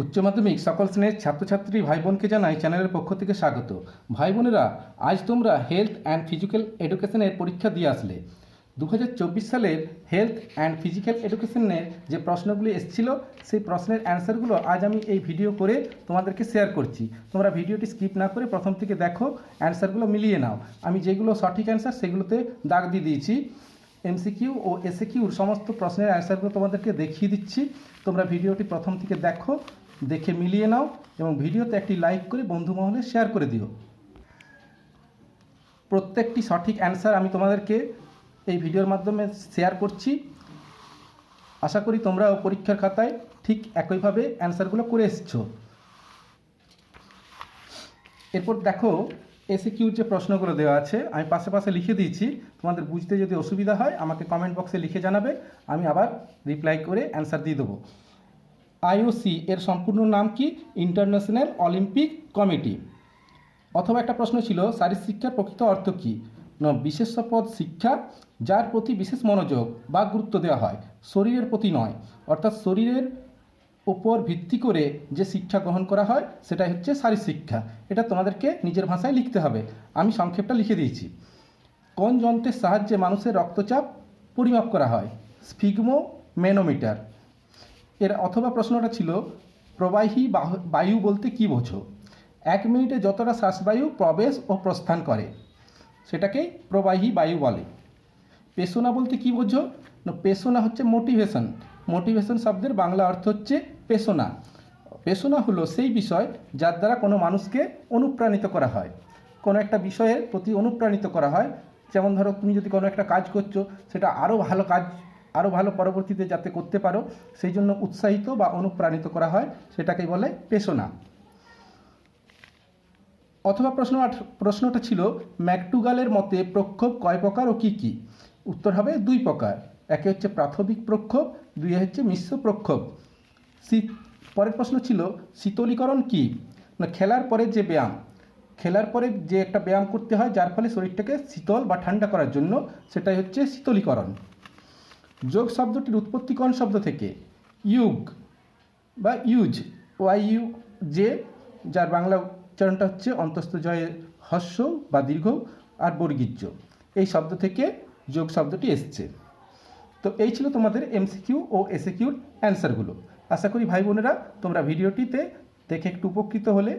উচ্চ মাধ্যমিক, সকল শ্রেণির ছাত্রছাত্রী ভাই বোনকে জানাই চ্যানেলের পক্ষ থেকে স্বাগত। ভাই বোনেরা আজ তোমরা হেলথ অ্যান্ড ফিজিক্যাল এডুকেশনের পরীক্ষা দিয়ে আসলে। দু হাজার চব্বিশ সালের হেলথ অ্যান্ড ফিজিক্যাল এডুকেশনের যে প্রশ্নগুলি এসেছিল, সেই প্রশ্নের অ্যান্সারগুলো আজ আমি এই ভিডিও করে তোমাদেরকে শেয়ার করছি। তোমরা ভিডিওটি স্কিপ না করে প্রথম থেকে দেখো, অ্যান্সারগুলো মিলিয়ে নাও। আমি যেগুলো সঠিক অ্যান্সার, সেগুলোতে দাগ দিয়ে দিয়েছি। এমসিকিউ ও এসএকিউর সমস্ত প্রশ্নের অ্যান্সারগুলো তোমাদেরকে দেখিয়ে দিচ্ছি। তোমরা ভিডিওটি প্রথম থেকে দেখো দেখে মিলিয়ে নাও এবং ভিডিওতে একটি লাইক করে বন্ধু মহলে শেয়ার করে দিও। প্রত্যেকটি সঠিক অ্যান্সার আমি তোমাদেরকে এই ভিডিওর মাধ্যমে শেয়ার করছি। আশা করি তোমরাও পরীক্ষার খাতায় ঠিক একইভাবে অ্যান্সারগুলো করে এসছো। এরপর দেখো এসে কিউর যে প্রশ্নগুলো দেওয়া আছে, আমি পাশে পাশে লিখে দিয়েছি। তোমাদের বুঝতে যদি অসুবিধা হয়, আমাকে কমেন্ট বক্সে লিখে জানাবে। আমি আবার রিপ্লাই করে অ্যান্সার দিয়ে দেবো। আইওসি এর সম্পূর্ণ নাম কি? ইন্টারন্যাশনাল অলিম্পিক কমিটি অথবা একটা প্রশ্ন ছিল শারীর শিক্ষার প্রকৃত অর্থ কী? বিশেষপদ শিক্ষা, যার প্রতি বিশেষ মনোযোগ বা গুরুত্ব দেওয়া হয়, শরীরের প্রতি নয়। অর্থাৎ শরীরের উপর ভিত্তি করে যে শিক্ষা গ্রহণ করা হয়, সেটাই হচ্ছে শারীর শিক্ষা। এটা তোমাদেরকে নিজের ভাষায় লিখতে হবে। আমি সংক্ষেপটা লিখে দিয়েছি। কোন যন্ত্রের সাহায্যে মানুষের রক্তচাপ পরিমাপ করা হয়? স্ফিগমো ম্যানোমিটার এর অথবা প্রশ্নটা ছিল, প্রবাহী বাহ- বায়ু বলতে কী বোঝো? এক মিনিটে যতটা শ্বাসবায়ু, প্রবেশ ও প্রস্থান করে। সেটাকেই প্রবাহী বায়ু বলে। পেশোনা বলতে কী বোঝো? না পেশোনা হচ্ছে মোটিভেশন। মোটিভেশন শব্দের বাংলা অর্থ হচ্ছে পেশোনা পেশোনা হলো সেই বিষয় যার দ্বারা কোনো মানুষকে অনুপ্রাণিত করা হয়। কোনো একটা বিষয়ের প্রতি অনুপ্রাণিত করা হয়। যেমন ধরো, তুমি যদি কোনো একটা কাজ করছ, সেটা আরও ভালো কাজ আরও ভালো পরবর্তীতে যাতে করতে পারো, সেই জন্য উৎসাহিত বা অনুপ্রাণিত করা হয় সেটাকে বলে পেশোনা। অথবা প্রশ্ন প্রশ্নটা ছিল, ম্যাকটুগালের মতে প্রক্ষোভ কয় প্রকার ও কী কী? উত্তর হবে দুই প্রকার। একে হচ্ছে প্রাথমিক প্রক্ষোভ, দুই হচ্ছে মিশ্র প্রক্ষোভ। শীত পরের প্রশ্ন ছিল, শীতলীকরণ কী? না, খেলার পরে যে ব্যায়াম। খেলার পরে যে একটা ব্যায়াম করতে হয়, যার ফলে শরীরটাকে শীতল বা ঠান্ডা করার জন্য, সেটাই হচ্ছে শীতলীকরণ। যোগ শব্দটির উৎপত্তি কোন শব্দ থেকে? ইউগ বা ইউজ ওয়াই ইউ যে যার বাংলা উচ্চারণটা হচ্ছে অন্তস্থ জয়ের হস্য বা দীর্ঘ আর বর্গীর্য। এই শব্দ থেকে যোগ শব্দটি এসছে। তো এই ছিল তোমাদের এমসিকিউ ও এসএকিউর অ্যান্সারগুলো। আশা করি ভাই বোনেরা, তোমরা ভিডিওটিতে দেখে একটু উপকৃত হলে।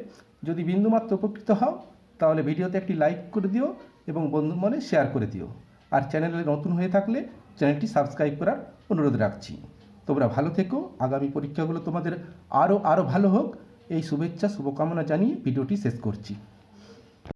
যদি বিন্দুমাত্র উপকৃত হও, তাহলে ভিডিওতে একটি লাইক করে দিও এবং বন্ধু মনে শেয়ার করে দিও। আর চ্যানেলে নতুন হয়ে থাকলে চ্যানেলটি সাবস্ক্রাইব করার অনুরোধ রাখছি। তোমরা ভালো থেকো। আগামী পরীক্ষাগুলো তোমাদের আরও আরও ভালো হোক। এই শুভেচ্ছা, শুভকামনা জানিয়ে ভিডিওটি শেষ করছি।